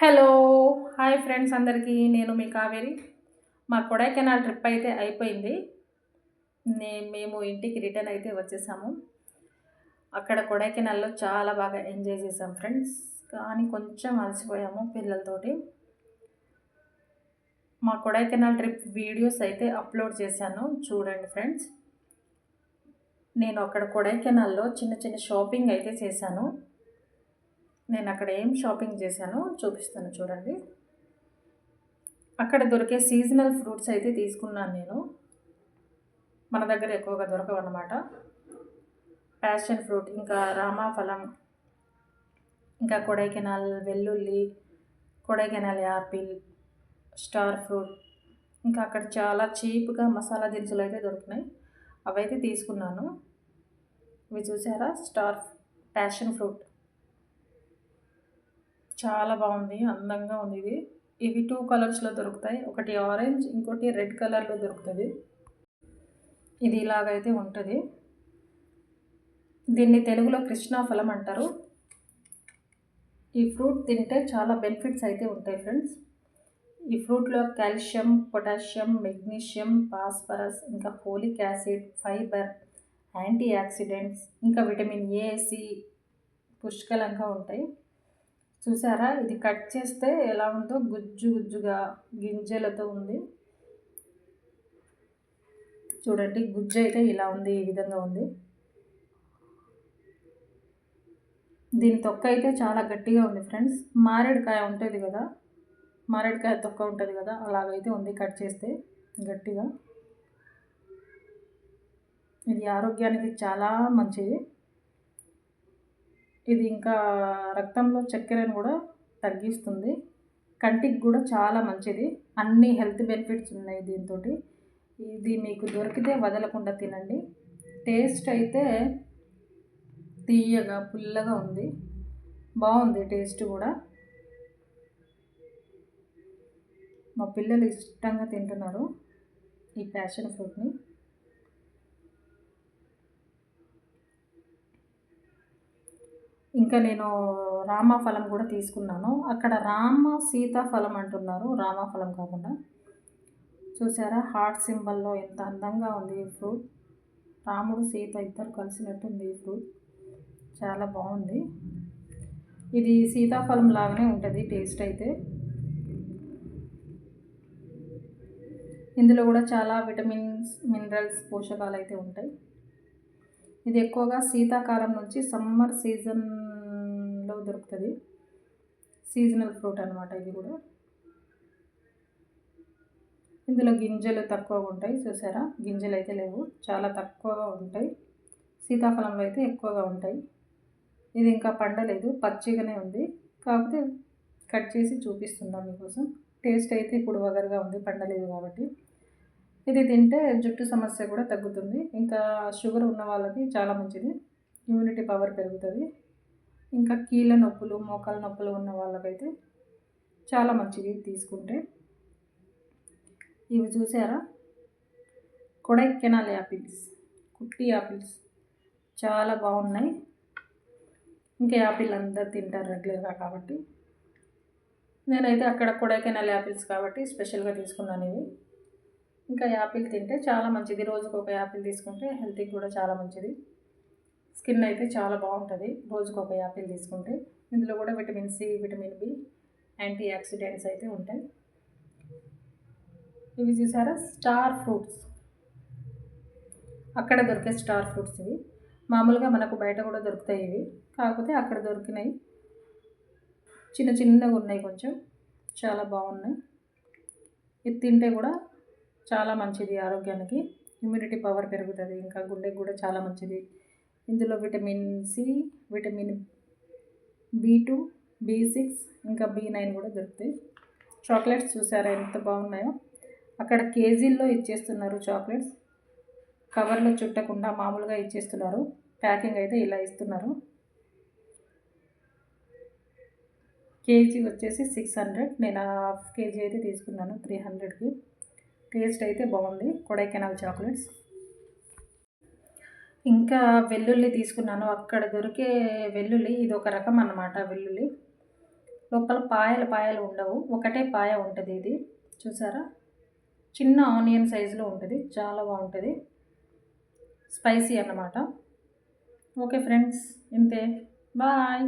Hello hi friends అందరికీ. నేను మీ కావేరి. మా కొడైకెనాల్ ట్రిప్ అయితే అయిపోయింది. నే మేము ఇంటికి రిటర్న్ అయితే వచ్చేసాము. అక్కడ కొడైకెనాల్లో చాలా బాగా ఎంజాయ్ చేసాం ఫ్రెండ్స్. కానీ కొంచెం అలసిపోయాము పిల్లలతోటి. మా కొడైకెనాల్ ట్రిప్ వీడియోస్ అయితే అప్లోడ్ చేశాను. చూడండి ఫ్రెండ్స్. నేను అక్కడ కొడైకెనాల్లో చిన్న చిన్న షాపింగ్ అయితే చేశాను. నేను అక్కడ ఏం షాపింగ్ చేశానో చూపిస్తాను చూడండి. అక్కడ దొరికే సీజనల్ ఫ్రూట్స్ అయితే తీసుకున్నాను నేను. మన దగ్గర ఎక్కువగా దొరకవు అన్నమాట. ప్యాషన్ ఫ్రూట్ ఇంకా రామాఫలం ఇంకా కొడైకెనాల్ వెల్లుల్లి కొడైకెనాల్ యాపిల్ స్టార్ ఫ్రూట్ ఇంకా అక్కడ చాలా చీప్గా మసాలా దినుసులు అయితే దొరికినాయి. అవైతే తీసుకున్నాను. ఇవి చూసారా? Star passion fruit. చాలా బాగుంది అందంగా ఉంది ఇది. ఇవి టూ కలర్స్లో దొరుకుతాయి. ఒకటి ఆరెంజ్ ఇంకోటి రెడ్ కలర్లో దొరుకుతుంది. ఇది ఇలాగైతే ఉంటుంది. దీన్ని తెలుగులో కృష్ణాఫలం అంటారు. ఈ ఫ్రూట్ తింటే చాలా బెనిఫిట్స్ అయితే ఉంటాయి ఫ్రెండ్స్. ఈ ఫ్రూట్లో కాల్షియం పొటాషియం మెగ్నీషియం ఫాస్ఫరస్ ఇంకా folic acid fibre antioxidants ఇంకా విటమిన్ ఏ సి పుష్కలంగా ఉంటాయి. చూసారా? ఇది కట్ చేస్తే ఎలా ఉందో గుజ్జు గుజ్జుగా గింజలతో ఉంది. చూడండి గుజ్జు అయితే ఇలా ఉంది ఈ విధంగా ఉంది. దీని తొక్క అయితే చాలా గట్టిగా ఉంది ఫ్రెండ్స్. మారేడుకాయ ఉంటుంది కదా? మారేడుకాయ తొక్క ఉంటుంది కదా? అలాగైతే ఉంది కట్ చేస్తే గట్టిగా. ఇది ఆరోగ్యానికి చాలా మంచిది. ఇది ఇంకా రక్తంలో చక్కెరను కూడా తగ్గిస్తుంది. కంటికి కూడా చాలా మంచిది. అన్ని హెల్త్ బెనిఫిట్స్ ఉన్నాయి దీంతో ఇది మీకు దొరికితే వదలకుండా తినండి. టేస్ట్ అయితే తీయగా పుల్లగా ఉంది. బాగుంది టేస్ట్ కూడా. మా పిల్లలు ఇష్టంగా తింటున్నారు ఈ ప్యాషన్ ఫ్రూట్ని. ఇంకా నేను రామఫలం కూడా తీసుకున్నాను. అక్కడ రామ సీతాఫలం అంటున్నారు. రామఫలం కాకుండా. చూసారా? హార్ట్ సింబల్లో ఎంత అందంగా ఉంది ఈ ఫ్రూట్. రాముడు సీత ఇద్దరు కలిసినట్టుంది ఈ ఫ్రూట్. చాలా బాగుంది. ఇది సీతాఫలం లాగానే ఉంటుంది టేస్ట్ అయితే. ఇందులో కూడా చాలా విటమిన్స్ మినరల్స్ పోషకాలు అయితే ఉంటాయి. ఇది ఎక్కువగా శీతాకాలం నుంచి సమ్మర్ సీజన్లో దొరుకుతుంది. సీజనల్ ఫ్రూట్ అనమాట ఇది కూడా. ఇందులో గింజలు తక్కువగా ఉంటాయి చూసారా? గింజలు అయితే లేవు చాలా తక్కువగా ఉంటాయి. సీతాఫలంలో అయితే ఎక్కువగా ఉంటాయి. ఇది ఇంకా పండలేదు పచ్చిగానే ఉంది. కాకపోతే కట్ చేసి చూపిస్తున్నాం మీకోసం. టేస్ట్ అయితే ఇప్పుడు వగరుగా ఉంది పండలేదు కాబట్టి. ఇది తింటే జుట్టు సమస్య కూడా తగ్గుతుంది. ఇంకా షుగర్ ఉన్న వాళ్ళకి చాలా మంచిది. ఇమ్యూనిటీ పవర్ పెరుగుతుంది. ఇంకా కీళ్ళ నొప్పులు మోకాల నొప్పులు ఉన్న వాళ్ళకైతే చాలా మంచిది తీసుకుంటే. ఇవి చూసారా? కొడైకెనాల్ యాపిల్స్. కుట్టి యాపిల్స్. చాలా బాగున్నాయి. ఇంకా యాపిల్ అందరు తింటారు రెగ్యులర్గా కాబట్టి. నేనైతే అక్కడ కొడైకెనాల్ యాపిల్స్ కాబట్టి స్పెషల్గా తీసుకున్నాను ఇవి. ఇంకా యాపిల్ తింటే చాలా మంచిది. రోజుకు ఒక యాపిల్ తీసుకుంటే హెల్త్కి కూడా చాలా మంచిది. స్కిన్ అయితే చాలా బాగుంటుంది. రోజుకు ఒక యాపిల్ తీసుకుంటే ఇందులో కూడా vitamin C vitamin B antioxidants అయితే ఉంటాయి. ఇవి చూసారా? Star fruits. అక్కడ దొరికే స్టార్ ఫ్రూట్స్ ఇవి. మామూలుగా మనకు బయట కూడా దొరుకుతాయి ఇవి. కాకపోతే అక్కడ దొరికినాయి చిన్న చిన్నగా ఉన్నాయి కొంచెం. చాలా బాగున్నాయి. ఇది తింటే కూడా చాలా మంచిది ఆరోగ్యానికి. ఇమ్యూనిటీ పవర్ పెరుగుతుంది ఇంకా గుండెకి కూడా చాలా మంచిది. ఇందులో vitamin C vitamin B two B six ఇంకా బి నైన్ కూడా దొరుకుతాయి. చాక్లెట్స్ చూసారా ఎంత బాగున్నాయో? అక్కడ కేజీల్లో ఇచ్చేస్తున్నారు చాక్లెట్స్ కవర్లో చుట్టకుండా మామూలుగా ఇచ్చేస్తున్నారు. ప్యాకింగ్ అయితే ఇలా ఇస్తున్నారు. కేజీ వచ్చేసి సిక్స్ హండ్రెడ్ నేను హాఫ్ కేజీ అయితే తీసుకున్నాను త్రీ హండ్రెడ్కి టేస్ట్ అయితే బాగుంది. కొడైకెనాల్ చాక్లెట్స్. ఇంకా వెల్లుల్లి తీసుకున్నాను. అక్కడ దొరికే వెల్లుల్లి ఇది ఒక రకం అన్నమాట వెల్లుల్లి. లోపల పాయలు పాయలు ఉండవు. ఒకటే పాయ ఉంటుంది ఇది. చూసారా? చిన్న ఆనియన్ సైజులో ఉంటుంది. చాలా బాగుంటుంది. స్పైసీ అన్నమాట. ఓకే ఫ్రెండ్స్ ఇంతే. బాయ్.